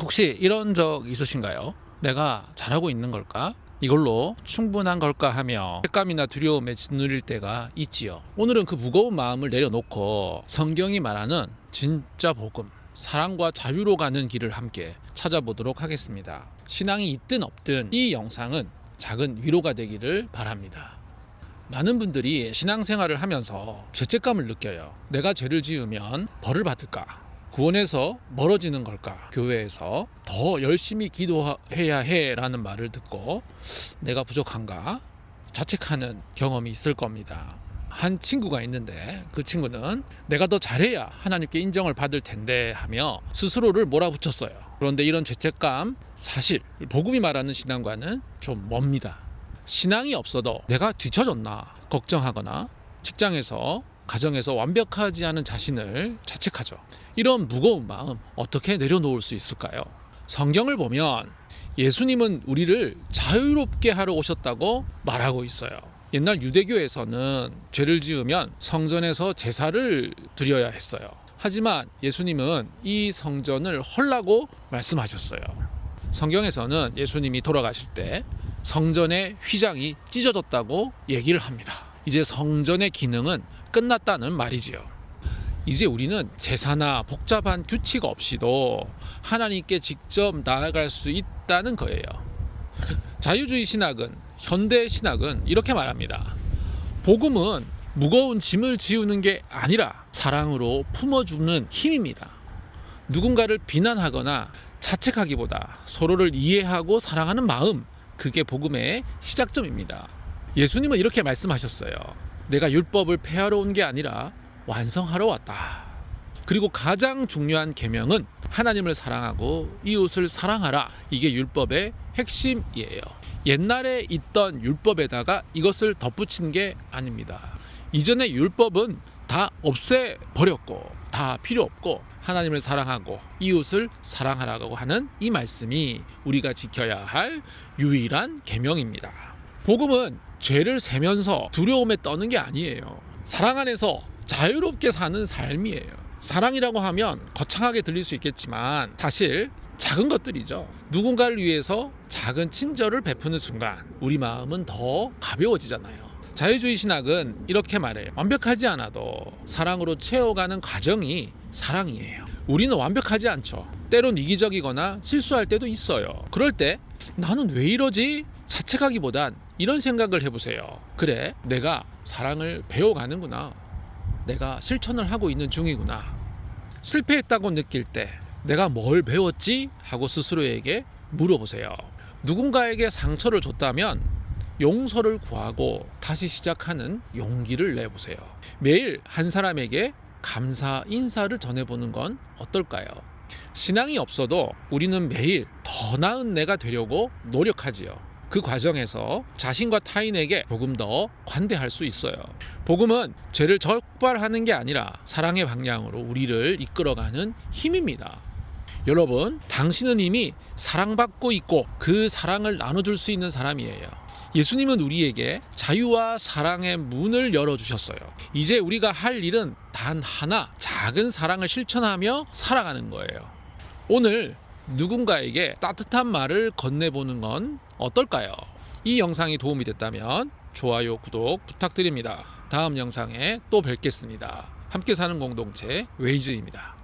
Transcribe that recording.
혹시 이런 적 있으신가요? 내가 잘하고 있는 걸까? 이걸로 충분한 걸까 하며 색감이나 두려움에 짓누릴 때가 있지요. 오늘은 그 무거운 마음을 내려놓고 성경이 말하는 진짜 복음, 사랑과 자유로 가는 길을 함께 찾아보도록 하겠습니다. 신앙이 있든 없든 이 영상은 작은 위로가 되기를 바랍니다. 많은 분들이 신앙생활을 하면서 죄책감을 느껴요. 내가 죄를 지으면 벌을 받을까? 구원에서 멀어지는 걸까? 교회에서 더 열심히 기도해야 해 라는 말을 듣고 내가 부족한가? 자책하는 경험이 있을 겁니다. 한 친구가 있는데 그 친구는 내가 더 잘해야 하나님께 인정을 받을 텐데 하며 스스로를 몰아붙였어요. 그런데 이런 죄책감 사실 복음이 말하는 신앙과는 좀 멉니다. 신앙이 없어도 내가 뒤처졌나 걱정하거나 직장에서 가정에서 완벽하지 않은 자신을 자책하죠. 이런 무거운 마음 어떻게 내려놓을 수 있을까요? 성경을 보면 예수님은 우리를 자유롭게 하러 오셨다고 말하고 있어요. 옛날 유대교에서는 죄를 지으면 성전에서 제사를 드려야 했어요. 하지만 예수님은 이 성전을 헐라고 말씀하셨어요. 성경에서는 예수님이 돌아가실 때 성전의 휘장이 찢어졌다고 얘기를 합니다. 이제 성전의 기능은 끝났다는 말이지요. 이제 우리는 제사나 복잡한 규칙 없이도 하나님께 직접 나아갈 수 있다는 거예요. 자유주의 신학은 현대 신학은 이렇게 말합니다. 복음은 무거운 짐을 지우는 게 아니라 사랑으로 품어주는 힘입니다. 누군가를 비난하거나 자책하기보다 서로를 이해하고 사랑하는 마음, 그게 복음의 시작점입니다. 예수님은 이렇게 말씀하셨어요. 내가 율법을 폐하러 온 게 아니라 완성하러 왔다. 그리고 가장 중요한 계명은 하나님을 사랑하고 이웃을 사랑하라. 이게 율법의 핵심이에요. 옛날에 있던 율법에다가 이것을 덧붙인 게 아닙니다. 이전의 율법은 다 없애 버렸고 다 필요 없고 하나님을 사랑하고 이웃을 사랑하라고 하는 이 말씀이 우리가 지켜야 할 유일한 계명입니다. 복음은 죄를 세면서 두려움에 떠는 게 아니에요. 사랑 안에서 자유롭게 사는 삶이에요. 사랑이라고 하면 거창하게 들릴 수 있겠지만 사실 작은 것들이죠. 누군가를 위해서 작은 친절을 베푸는 순간 우리 마음은 더 가벼워지잖아요. 자유주의 신학은 이렇게 말해요. 완벽하지 않아도 사랑으로 채워가는 과정이 사랑이에요. 우리는 완벽하지 않죠. 때론 이기적이거나 실수할 때도 있어요. 그럴 때 나는 왜 이러지? 자책하기보단 이런 생각을 해보세요. 그래, 내가 사랑을 배워가는구나. 내가 실천을 하고 있는 중이구나. 실패했다고 느낄 때 내가 뭘 배웠지? 하고 스스로에게 물어보세요. 누군가에게 상처를 줬다면 용서를 구하고 다시 시작하는 용기를 내보세요. 매일 한 사람에게 감사 인사를 전해보는 건 어떨까요? 신앙이 없어도 우리는 매일 더 나은 내가 되려고 노력하지요. 그 과정에서 자신과 타인에게 조금 더 관대할 수 있어요. 복음은 죄를 적발하는 게 아니라 사랑의 방향으로 우리를 이끌어가는 힘입니다. 여러분, 당신은 이미 사랑받고 있고 그 사랑을 나눠줄 수 있는 사람이에요. 예수님은 우리에게 자유와 사랑의 문을 열어주셨어요. 이제 우리가 할 일은 단 하나, 작은 사랑을 실천하며 살아가는 거예요. 오늘 누군가에게 따뜻한 말을 건네보는 건 어떨까요? 이 영상이 도움이 됐다면 좋아요, 구독 부탁드립니다. 다음 영상에 또 뵙겠습니다. 함께 사는 공동체 웨이즈입니다.